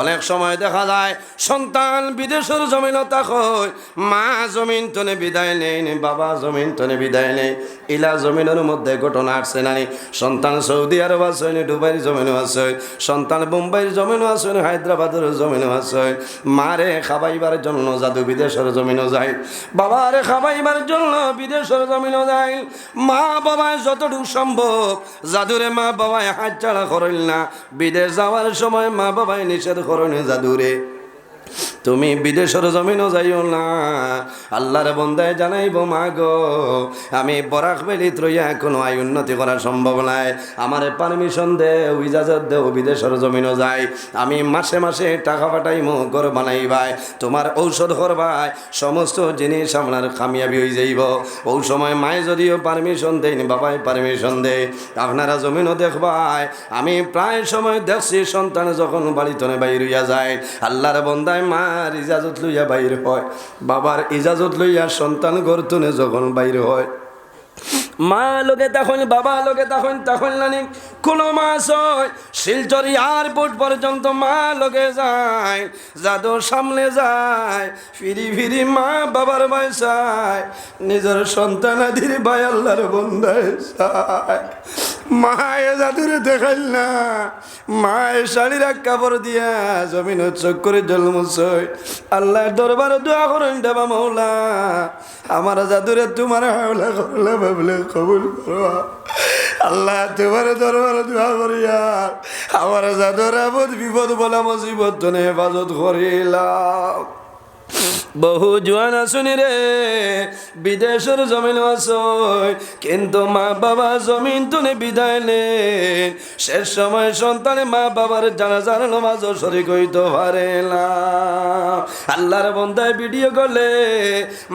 অনেক সময় দেখা যায়, সন্তান বিদেশের জমিন তাকয় মা জমিন তনে বিদায় নেই বাবা জমিন তনে বিদায় নেই ইলা জমিনের মধ্যে ঘটনা আসছে নাই। সন্তান সৌদি আরব আছে নি, দুবাইয়ের জমিনও আছে। সন্তান মুম্বাইয়ের জমিনও আছে নি, হায়দ্রাবাদের জমিনও আছে। মারে খাবাইবার জন্য জাদু বিদেশের জমিনও যায়। বাবারে খাবাইবার জন্য বিদেশের জমিনও যায়। মা বাবায় যতটুকু সম্ভব, জাদুরে মা বাবায় হাত ছাড়া করেন না। বিদেশ যাওয়ার সময় মা বাবায় নিষেধ করেন জাদুরে। তুমি বিদেশের জমিনও যাইও না। আল্লাহর বন্দায় জানাইব, মা গো, আমি বরাক বেলি ত্রইয়া কোনো আয় উন্নতি করা সম্ভব নাই। আমার পারমিশন দে ইজাজত দে বিদেশের জমিনও যাই। আমি মাসে মাসে টাকা পাঠাই মো ঘর বানাইবাই তোমার ঔষধ করবাই সমস্ত জিনিস আপনার কামিয়াবি হয়ে যাইব। ওই সময় মায়ে যদিও পারমিশন দেয়নি, বাবাই পারমিশন দে আপনারা জমিনও দেখবাই আমি প্রায় সময় দেখছি, সন্তান যখন বাড়িতনে বাইর যায়। আল্লাহর বন্দায় মার ইজাজত লইয়া বাইর হয়। বাবার ইজাজত লইয়া সন্তান গর্তনে যখন বাইর হয়। মা লোকে তখন, বাবা লোকে তখন তখন নানি, কোনো মাস হয়। শিলচর এয়ারপোর্ট পর্যন্ত মা লোকে যায় যাদর সামনে যায়, ফিরি ফিরি মা বাবার বয়সায় নিজের সন্তান আদির ভাই আল্লাহর বন্ধায় মায়ে জাদুরে দেখাইল না। মায়ে শাড়ির কাপড় দিয়া জমিন চোখ করে জন্মছই আল্লাহ দরবার দোয়া করেন দেবা মৌলা আমার জাদুরে তোমার হাওলা করলে ভাবলে কবুল করবা আল্লাহ তোমার দরবার দোয়া করিয়া আমার জাদুর আপদ বিপদ বলা মুসিবত হেফাজত করিলাম। বহু জোয়ান আসুনি রে, বিদেশের জমিন কিন্তু মা বাবা জমিন তুলে বিদায় নেন শেষ সময় সন্তানে মা বাবার জানাজার নমাজ শরিক হইতে পারে না। আল্লাহর বন্ধায় ভিডিও করলে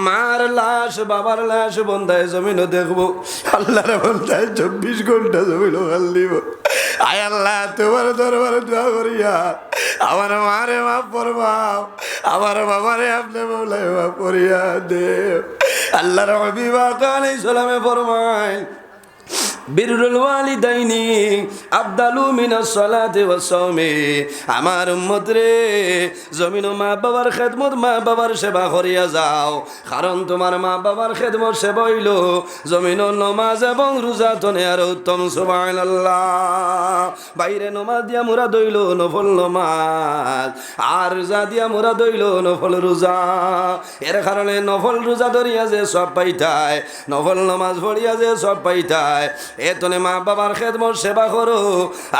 মার লাশ, বাবার লাশ বন্ধায় জমিনও দেখব। আল্লাহর বন্ধায় চব্বিশ ঘণ্টা জমিনও ভালো দিব। আয় আল্লাহ, তোমার দরবারে দোয়া করিয়া, আমার মারে মাফ করবাও, আমার বাবারে আপনি বলে মাফ করিয়া আল্লাহর অভিবাক আলাই সালামে ফরমায় বিরুল ওয়ালিদাইনি আবদালু মিনাস সালাতি ওয়াস সাওমি। আমার উম্মত রে, জমিন মা বাবার খেদমত মা বাবার সেবা করিয়া যাও। কারণ তোমার মা বাবার খেদমত সেবা হইল জমিন নমাজ এবং রোজা তনে আর উত্তম, সুবহানাল্লাহ। বাইরে নমাজ দিয়া মুরা দইল নফল নমাজ, আর রোজা দিয়া মুরা দইল নফল রোজা। এর কারণে নফল রোজা ধরিয়া যে সব পাইতায়, নফল নমাজ পড়িয়া যে সব পাইতায় এতনে মা বাবার খেদমত সেবা করো।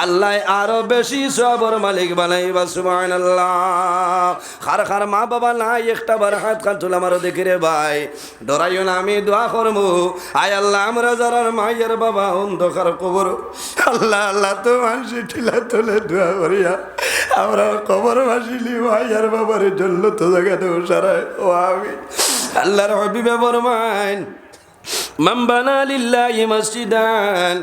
আল্লাহ আরও বেশি সবর মালিক বানাইবা সুবান আল্লাহ খার খার মা বাবা নাই, একটা বার হাত খান তুলে আমারও দেখি রে ভাই। ডরাইও না, আমি দোয়া করব আয় আল্লাহ, আমরা যারা মাইয়ের বাবা, অন্ধকার কবর। আল্লাহ আল্লাহ তো মানুষ ঠিলা তোলে দোয়া করিয়া, আমরা কবর ভাসিলি মাইয়ার বাবার জন্য তো জায়গা দেবো সারায় ও আমি আল্লাহর হবিবে বরমাইন من بنى لله مسجدا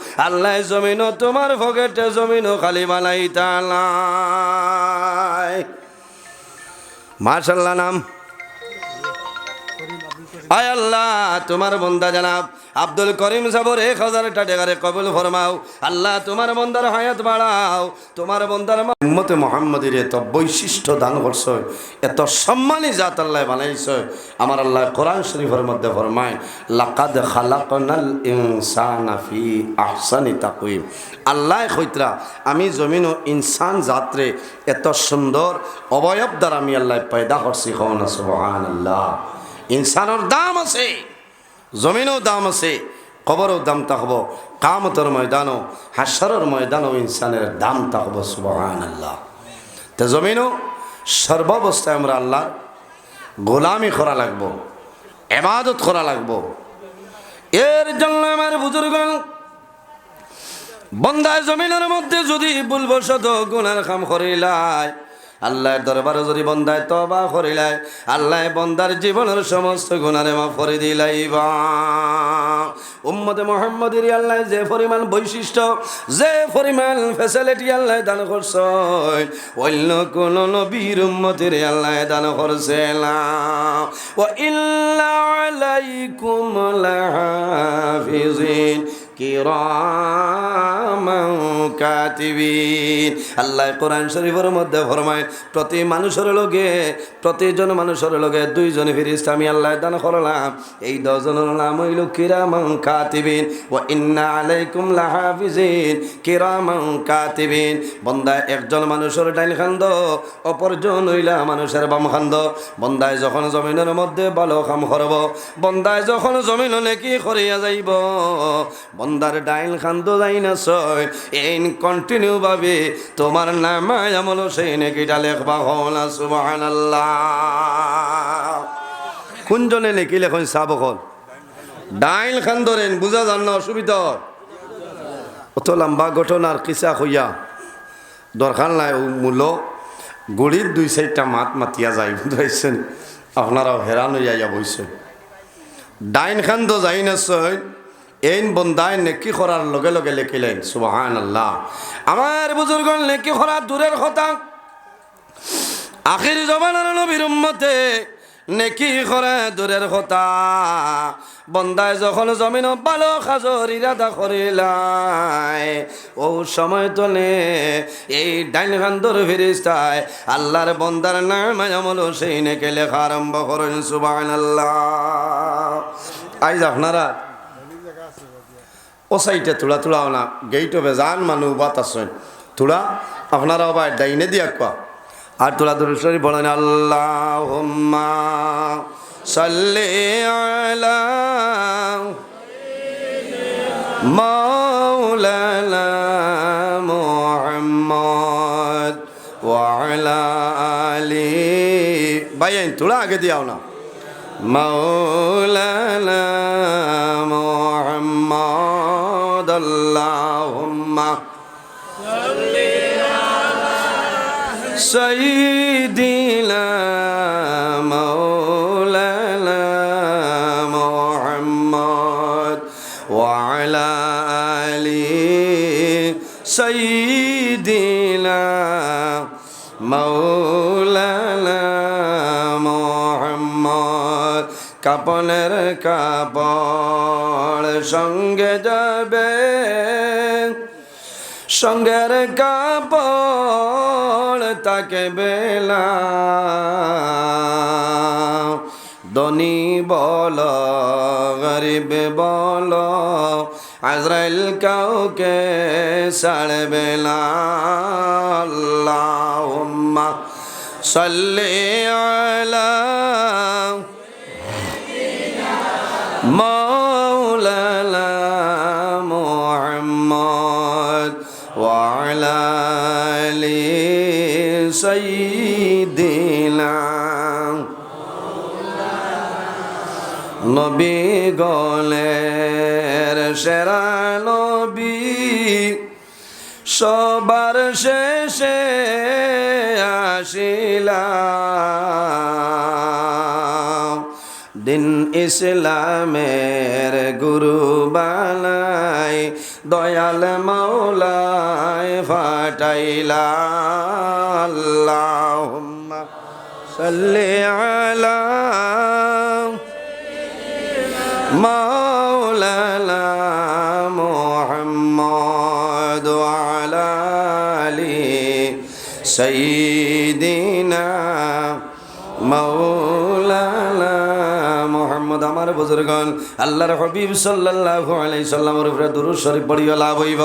আল্লাহ জমিন তোমার পকেটে জমিন খালি বানাই তালাই। মার্শাল্লাহ নাম। আয় আল্লাহ, তোমার বন্দা জানাব। আব্দুল করিম সাবর এক হাজার টাকারে কবুল ফরমাও। আল্লাহ, তোমার বন্দার হায়াত বাড়াও। তোমার বন্দার উম্মতে মোহাম্মদের এত বৈশিষ্ট্য দান করছ, এত সম্মানী জাত আল্লাহ বানাইছ। আমার আল্লাহ কোরআন শরীফের মধ্যে ফরমায়, লাকাদ খালাকনাল ইনসানা ফি আহসানি তাকুইম আল্লাহ কইতরা আমি জমিন ইনসান জাতরে এত সুন্দর অবয়ব দ্বারা আমি আল্লাহ পয়দা করছি কখন সুবহান আল্লাহ ইনসানের দাম আছে। জমিনও দাম আছে, কবরও দাম থাকব কামতর ময়দানও হাসরের ময়দানও ইনসানের দাম থাকব সুবহান আল্লাহ তো জমিনও সর্বাবস্থায় আমরা আল্লাহ গোলামি করা লাগবো এবাদত করা লাগবো। এর জন্য আমার বুজুর্গ বন্দায় জমিনের মধ্যে যদি ভুলবশত গুনার কাম করিলাই আল্লাহর দরবারে যদি বন্দায় তবা করিলাই, আল্লাহ বন্দার জীবনের সমস্ত গুণারে মা ফরি দিলাইবা। উম্মদে মোহাম্মদের আল্লাহ যে পরিমাণ বৈশিষ্ট্য, যে পরিমাণ ফেসিলিটি আল্লাহ দান করছে অন্য কোন নবীর উম্মতের আল্লাহ দান করছে না। ও ইল্লা আলাইকুম আল্লাহ কোরআন শরীফের মধ্যে ফরমায়, প্রতি মানুষের লগে, প্রতিজন মানুষের লগে দুইজন ফিরিস্তা আমি আল্লাহ দান করলাম। এই দশজনের নাম হইল কিরামান কাতিবিন। ও ইন্না আলাইকুম লাহাফিজিন। কিরামান কাতিবিন। বন্দায় একজন মানুষের ডাইল খান্দ, অপরজন হইলা মানুষের বাম খান্দ। বন্দায় যখন জমিনের মধ্যে ভালো কাম করব বন্দায় যখন জমিন নেকি করিয়া যাইব বন্দার ডাইল খান্দ যাই না ছয় এই কন্টিনিউ ভাবে, তোমার নামায় আমল সেই নেকিটা লেখবা হল সুবাহান কোনজনে নেকি লেখন হল? ডাইল খান ধরেন বুঝা যান না, অসুবিধা অত লম্বা ঘটনার কিসা হইয়া, দরকার নাই ও মূল্য গুড়ির দুই চারটা মাত মাতিয়া যাই বুঝাইছেন আপনারাও হেরান হইয়া বইছেন ডাইন খান তো যাই না এইন বন্দায় নেকি করার লগে লগে লেখিলেন সুবাহান আল্লাহ আমার বুজুর্গ নেকি করার দূরের কথা। আখির জমানার নবীর উম্মতে নেকি করে দূরের কথা। বন্দায় যখন জমিন ভালো খাজর ইরাদা করিলাই, ও সময় তোলে এই ডাইন খান্দর ফিরিস্তায় আল্লাহর বন্দার নাম আমল সেই নেকে লেখা আরম্ভ করেন সুবাহ আল্লাহ আইজ আপনারা ও সাইটে তুলা তুলাও না গেইটো বেজান মানুষ বাত আছেন। তুলা, আপনারা আবার ডাইনে দিয়া কোয়া আর তুলা তোলা দুরুশ্বরী বলেন আল্লাহ সাল্লে মাওলানা ভাই তুলা আগে দিয়াও না আল্লাহুম্মা সাল্লি আলা সাইয়্যিদিনা মাওলানা মুহাম্মদ ওয়া আলা আলি সাইয়্যিদিনা মাওলানা মুহাম্মদ কাপনের কাপড় সঙ্গে যাবে সঙ্গের কাপড় তাকে বেলা ধনী বল গরিব বল আজরাইল কাউকে ছাড়বে না সাল্লি আলা নবী গলের সেরা নবী, সবার শেষে আসিলাম। দিন ইসলামের গুরু বালাই দয়াল মৌলায় ফাটাইলা আল্লাহুম্মা সাল্লি আলা مولانا محمد وعلى آله سيدنا আমার বুজুর্গন আল্লাহর হবিব সাল্লাল্লাহু আলাইহি সাল্লামের উপরে দুরূদ শরীফ পড়িয়া লাভ হইব।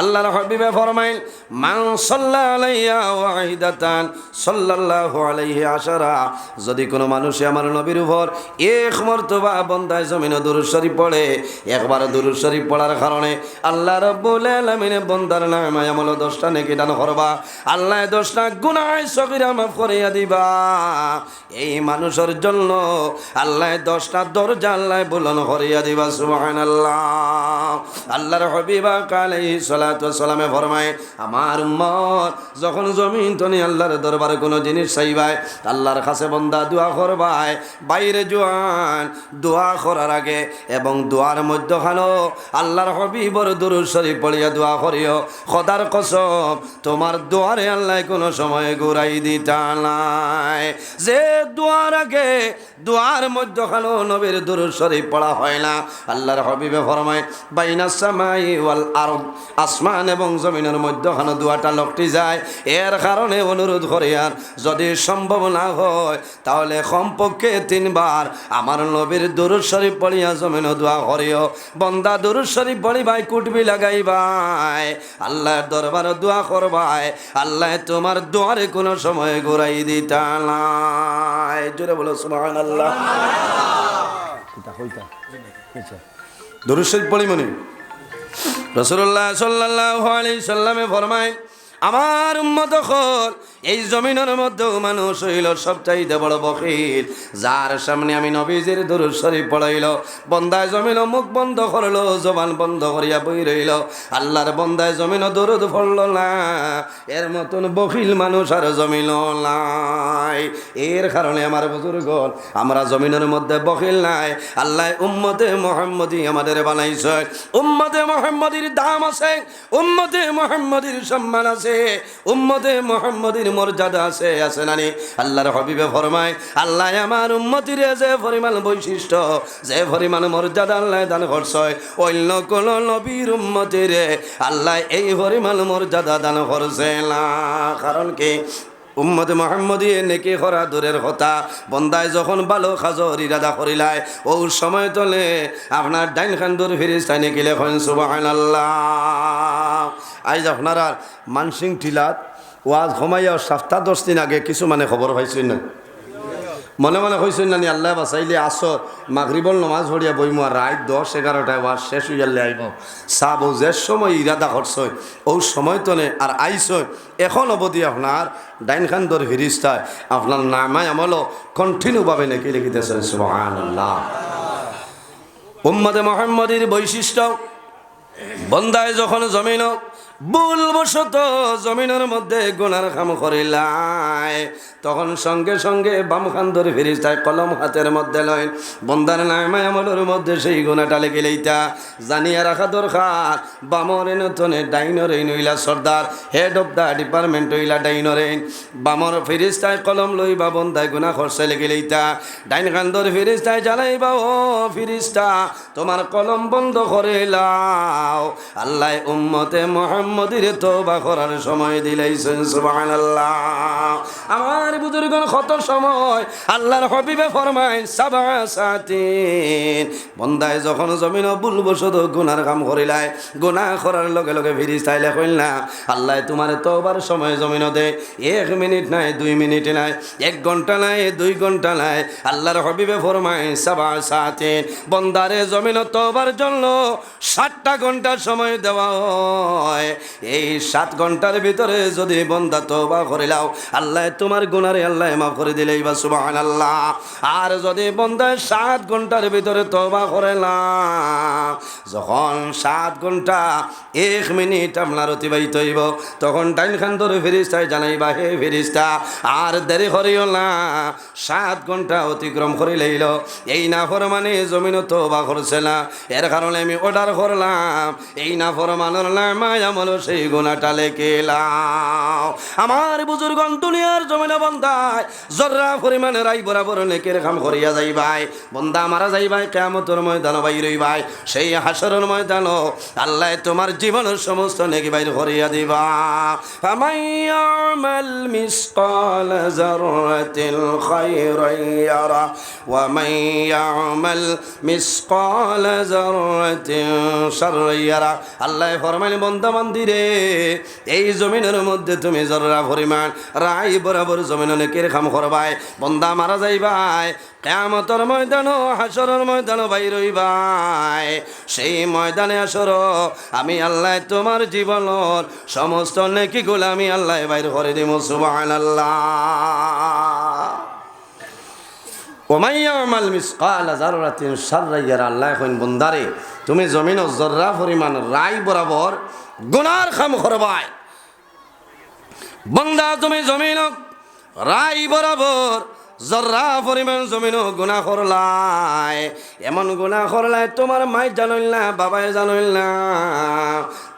আল্লাহর হবিবে ফরমাইল, মান সাল্লা আলাইয়া ওয়াহিদাতান সাল্লাল্লাহু আলাইহি আশারা। যদি কোনো মানুষে আমার নবীর উপর এক মর্তবা বন্দায় জমিন দুরূদ শরীফ পড়ে, একবার দুরূদ শরীফ পড়ার কারণে আল্লাহ রব্বুল আলামিন বন্দার নামে আমল দশটা নেকি দান করবা। আল্লাহ দশটা গুনাহ সগিরা মাফ করিয়া দিবা। এই মানুষের জন্য আল্লাহ দশটা দরজা আল্লাহ বলন হরিয়া দিবা, সুবহানাল্লাহ। আল্লাহর হবিবা কালাই সালাতু সালামে ফরমায়, আমার উম্মত, যখন জমিন তনি আল্লাহর দরবারে কোনো জিনিস চাইবাই আল্লাহর কাছে বন্দা দোয়া করবাই বাইরে জোয়ান দোয়া করার আগে এবং দোয়ার মধ্যখানো আল্লাহর হবিবর দুরুদ শরীফ পড়িয়া দোয়া করিও। খদার কসম, তোমার দোয়ারে আল্লাহ কোনো সময় ঘুরাই দিতা নাই। যে দোয়ার আগে, দোয়ার মধ্যখানো নবীর দুরুদ শরীফ পড়া হয় না। আল্লাহর হবিবে ফরমায়, বাইনা সামাই ওয়াল আরদ আসমান এবং জমিনের মধ্যখানো দোয়াটা লকটি যায়। এর কারণে অনুরোধ করি আর যদি সম্ভব না হয়, তাহলে কমপক্ষে তিনবার আমার নবীর দুরুদ শরীফ পড়িয়া জমিন দোয়া করিও। বন্দা দুরুদ শরীফ পড়ি ভাই কুটবি লাগাই ভাই আল্লাহর দরবার দোয়া করবাই, আল্লাহ তোমার দোয়ারে কোনো সময় ঘুরাই দিতা জোরে বলো, সুবহানাল্লাহ দুরুদ শরীফ পড়ি মনে রসুল্লাহ সাল্লাহ আলি সাল্লামে ফরমায় আমার উম্মত এই জমিনের মধ্যেও মানুষ হইল সবচাইতে বড় বকিল। যার সামনে আমি নবীজির দরুদ শরীফ পড়াইল, বন্দায় জমিন মুখ বন্ধ করল, জবান বন্ধ করিয়া বই রইল। আল্লাহর বন্দায় জমিন দরুদ পড়ল না, এর মতন বকিল মানুষ আর জমিন নাই। এর কারণে আমার বুজুর্গ আমরা জমিনের মধ্যে বকিল নাই। আল্লাহ উম্মতে মোহাম্মদী আমাদের বানাইছে। উম্মতে মোহাম্মদীর দাম আছে, উম্মতে মোহাম্মদীর সম্মান আছে, উম্মতে মোহাম্মদীর মর্যাদা আছে আছে নানি আল্লাহর হবিবে ফরমায়, আল্লাহ আমার উম্মতির যে পরিমাণ বৈশিষ্ট্য, যে পরিমাণ মর্যাদা আল্লাহ দান করছে, অন্য কোন নবীর উম্মতির আল্লাহ এই পরিমাণ মর্যাদা দান করছে না। কারণ কি? উম্মদ মোহাম্মদী নেকি করা দূরের কথা। বন্দায় যখন ভালো খাজর ইরাদা করিলায়, ও সময় তলে আপনার ডাইন খান্দুর ফিরিস তাই নেকি লেখন সুবাহ আজ আপনার মানসিং টিলাত ওয়াজ ঘমাইয়া সপ্তাহ দশ দিন আগে কিছু মানে খবর পাইছেন না? মনে মনে কইছেন নানি আল্লাহ বাসাইলে আসর মাগরিবল নমাজ ভরিয়া বইমু আর রাত দশ এগারোটায় ওয়াজ শেষ হইয়ালে আইব চাব যে সময় ইরাদা করছই ও সময় তনে আর আইসই এখন অবধি আপনার ডাইন খান্দর ফিরিস্তায় আপনার নামায় আমলো কন্টিনিউভাবে নাকি লিখিতেছেন সুবহান আল্লাহ উম্মদে মোহাম্মদের বৈশিষ্ট্য বন্দায় যখন জমিন ভুলবশত জমিনের মধ্যে গোনার খাম করিলায় তখন সঙ্গে সঙ্গে বাম খান ধরে ফিরিস্তায় কলম হাতের মধ্যে লয়। বন্দার নামায় আমলের মধ্যে সেই গোনাটা লেগে লইতা। জানিয়া রাখা দরকার, বামর নতনে ডাইনর এই নইলা সর্দার হেড অফ দ্য ডিপার্টমেন্ট হইলা ডাইনর। বামর ফিরিস্তায় কলম লই বা বন্দায় গুণা খরচে লেগে লইতা। ডাইন খান ধরে ফিরিস্তায় জ্বালাইবা, ও ফিরিস্তা, তোমার কলম বন্ধ করে লাও। আল্লাহ উম্মতে মোহাম্মদির তোবা করার সময় দিলাইছেন, সুবহানাল্লাহ। আমার বুজুর্গন কত সময় আল্লাহর হবিবে ফরমায়, সাবা সাতিন। বন্দায় যখন জমিন বুলবসদ গুনার কাম করিলায়, গুনাহ করার লগে লগে ফিরিস তাইলে কইল, না, আল্লাহ তোমার তোবার সময় জমিন দে। এক মিনিট নাই, দুই মিনিট নাই, এক ঘণ্টা নাই, দুই ঘণ্টা নাই। আল্লাহর হবিবে ফরমায়, সাবা সাতিন। বন্দারে জমিন তোবার জন্য ষাটটা ঘণ্টা সময় দেওয়া হয়। এই সাত ঘণ্টার ভিতরে যদি বন্দা তোবা করিলাও আল্লাহ তোমার গুনারে আল্লাহ মাফ করে দিলেই বা সুবাহান আল্লাহ আর যদি বন্দায় সাত ঘণ্টার ভিতরে তোবা করিলাম যখন সাত ঘণ্টা এক মিনিট আপনার অতিবাহিত হইব, তখন টাইম খান ধরে ফেরিস্তায় জানাইবা হে ফেরিস্তা, আর দেরি করিও না, সাত ঘণ্টা অতিক্রম করে লইল। এই না মানে জমিন তোবা করছে না, এর কারণে আমি অর্ডার করলাম। এই না ফরমানোর নামায় আমল সেই গুণাটা লেখেলাম আমার বুজুর্গন দুনিয়ার জমিনে বন্ধায়, জর্রা পরিমাণে রাই বরাবর নেকের কাম করিয়া যাইবাই। বন্দা মারা যাইবাই কেমতর ময়দান বাই রইবাই সেই হাসরের ময়দান আল্লাহ তোমার জীবনের সমস্ত নেকি বাইর করিয়া দিবা। ফামাইয়ামাল মিসকাল জাররাতিল খায়রান ইয়ারা। ওয়া মান ইয়ামাল মিসকাল জাররাতিন শাররান ইয়ারা। আল্লাহ ফরমাইল বন্দা মন্দিরে। এই জমিনের মধ্যে তুমি জররা পরিমাণ রাই বরাবর জমিন অনেকের খাম করবাই, বন্দা মারা যাইবাই কেমতর ময়দান হাসরের ময়দান বাইর হইবাই সেই ময়দানে আসর আমি আল্লাহ তোমার জীবনের সমস্ত নেকি গুলো আমি আল্লাহ বাইর করে দিব সুবহানাল্লাহ। ওমাইয়ামাল মিসকাল জাররাতিন শাররাইয়ার আল্লাহ কইন বন্দারে, তুমি জমিন জর্রা পরিমাণ রাই বরাবর গুনার খাম খরবায়। বন্দা তুমি জমিন রাই বরাবর জর্রা পরিমাণ জমিন গুণা করলাই। এমন গুণা করলাই, তোমার মাই জানইল না, বাবাই জানল না।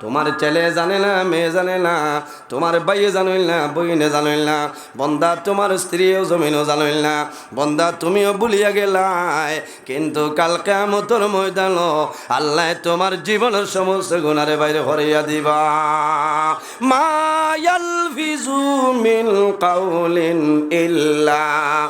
তোমার ছেলে জানে না, মেয়ে জানে না, তোমার বাইয়ে জানইল না, বইনে জানইল না। বন্দা, তোমার স্ত্রীও জমিনও জানইল না। বন্দা, তুমিও ভুলিয়া গেলাই। কিন্তু কালকে মতর ময়দান আল্লাহ তোমার জীবনের সমস্ত গুণারে বাইরে হরিয়া দিবা। মায়াল ফিজু মিন কাউলিন ইল্লা।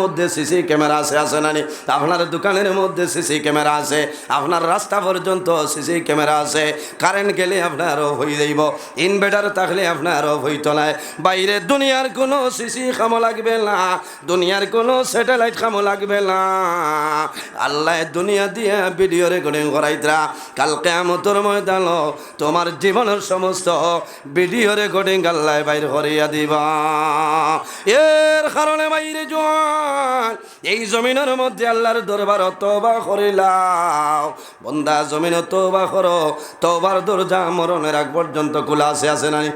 মধ্যে সিসি ক্যামেরা আছে আছে নানি আপনার দোকানের মধ্যে সিসি ক্যামেরা আছে, আপনার রাস্তা পর্যন্ত সিসি ক্যামেরা আছে। কারেন্ট গেলে আপনার অফ হয়ে যাইব, ইনভার্টার থাকলে আপনার অফ হইতো না। বাইরে দুনিয়ার কোনো সিসি খামো লাগবে না, দুনিয়ার কোনো স্যাটেলাইট খামো লাগবে না। আল্লাহ দুনিয়া দিয়া ভিডিও রেকর্ডিং করাইতরা কালকে আমতর ময়দান তোমার জীবনের সমস্ত ভিডিও রেকর্ডিং আল্লাহ বাইর করিয়া দিবা। এর কারণে বাইরে জোয়ান। এই জমিনের মধ্যে আল্লাহর দরবার তবা করিলাও। বন্দা জমিন তবা করো। তবার দরজা মরণের আগ পর্যন্ত খোলা আছে আছে নাই?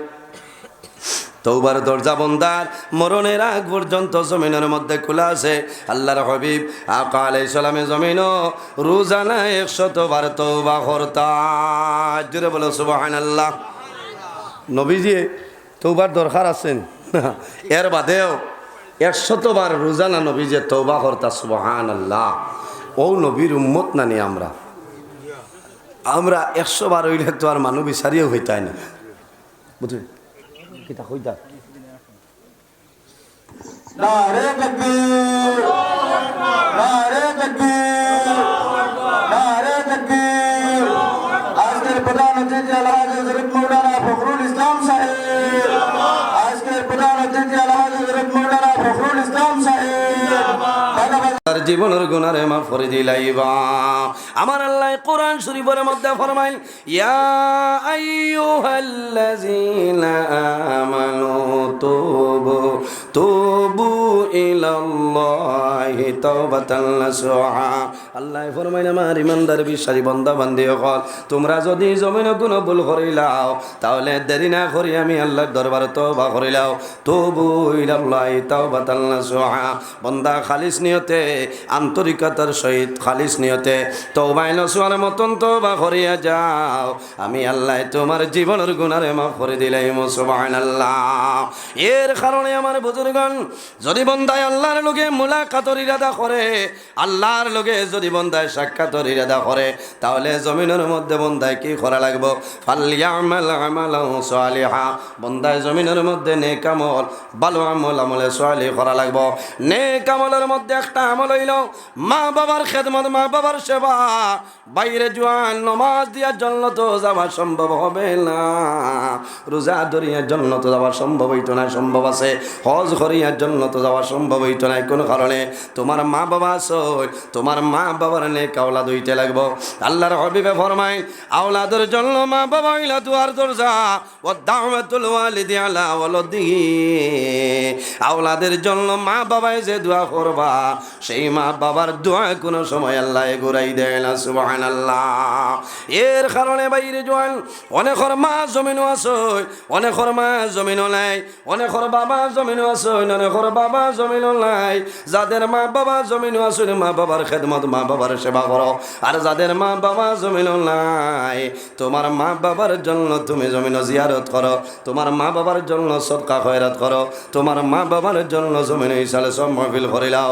তৌবার দরজা বন্দার মরণের আগ পর্যন্ত জমিনের মধ্যে খোলা আছে। আল্লাহর হবিব আকা আলাই সালামে জমিন রোজানা একশত বার তৌবা করতা জুড়ে বলো সুবাহান আল্লাহ নবীজি তৌবার দরকার আছেন এর বাদেও একশতবার রোজানা নবী যে তৌবা করতা সুবাহান আল্লাহ ও নবীর উম্মত নানি আমরা? আমরা একশো বার হইলে তো আর মানুষ বিচারিও হইতাই না। বুঝলি? কিতা হইতা? নারে জীবনের গুণারে মা ফরে দিলাইবা। আমার আল্লাহ কোরআন শরীফের মধ্যে ফরমাইল, ইয়া আইয়ুহাল্লাযীনা আমানু তুবু তুবু ইলাল্লাহি। তাওবাতান আল্লাহ ফরমাইল আমার ইমানদার, বিশ্বাসী বান্দা বান্দি হল। তোমরা যদি জমিনে কোনো ভুল করিলাও তাহলে দেরি না করি আমি আল্লাহর দরবারে তওবা করিলাও তবু ইলাল্লাহি তাওবাতান নাসুহা বান্দা খালিস নিয়তে, আন্তরিকতার সহিত খালিস নিয়তে তৌবাই নসুয়ার মতন তৌবা করিয়া যাও। আমি আল্লাহ তোমার জীবনের গুণারে মাফ করে মুসবান আল্লাহ এর কারণে আমার বুজুর্গন যদি বন্দায় আল্লাহর লোকে মুলাকাতর ইরাদা করে, আল্লাহর লোকে যদি বন্দায় সাক্ষাৎর ইরাদা করে, তাহলে জমিনের মধ্যে বন্দায় কি করা লাগবো? বন্দায় জমিনের মধ্যে নেক আমল, ভালো আমল আমলে সালিহ করা লাগবো। নেক আমলের মধ্যে একটা আমল হইল মা বাবার খেদমত মা বাবার সেবা। বাইরে জোয়ান নমাজ দিয়ার জন্য তো যাওয়া সম্ভব হবে না। রোজা ধরিয়ার জন্য তো যাওয়া সম্ভব হইতো না, সম্ভব আছে। হজ করিয়ার জন্য তো যাওয়া সম্ভব হইতো না, কোনো কারণে। তোমার মা বাবা আসই তোমার মা বাবার নে কাওলা দইতে লাগবো। আল্লাহর হবিবে ফরমাই আওলাদের জন্য মা বাবা হইলা দুয়ার দরজা ও দাওয়াতুল ওয়ালিদি আলা ওয়ালদি। আওলাদের জন্য মা বাবাই যে দোয়া করবা, সেই মা বাবার দোয়া কোনো সময় আল্লাহ ঘুরাই দেয় না সুবাহান আল্লাহ এর কারণে বাইরে জোয়ান, অনেকর মা জমিনও আসই, অনেকর মা জমিনও নাই, অনেকর বাবা জমিনও আসই, অনেকর বাবা জমিনও নাই, যাদের মা বাবা জমিন আসলে মা বাবার খেদমত মা বাবার সেবা করো। আর যাদের মা বাবা জমিন নাই, তোমার মা বাবার জন্য তুমি জমিন জিয়ারত করো। তোমার মা বাবার জন্য সবকা খয়রাত করো। তোমার মা বাবার জন্য জমিন হিসাবে সব মহফিল করিলাও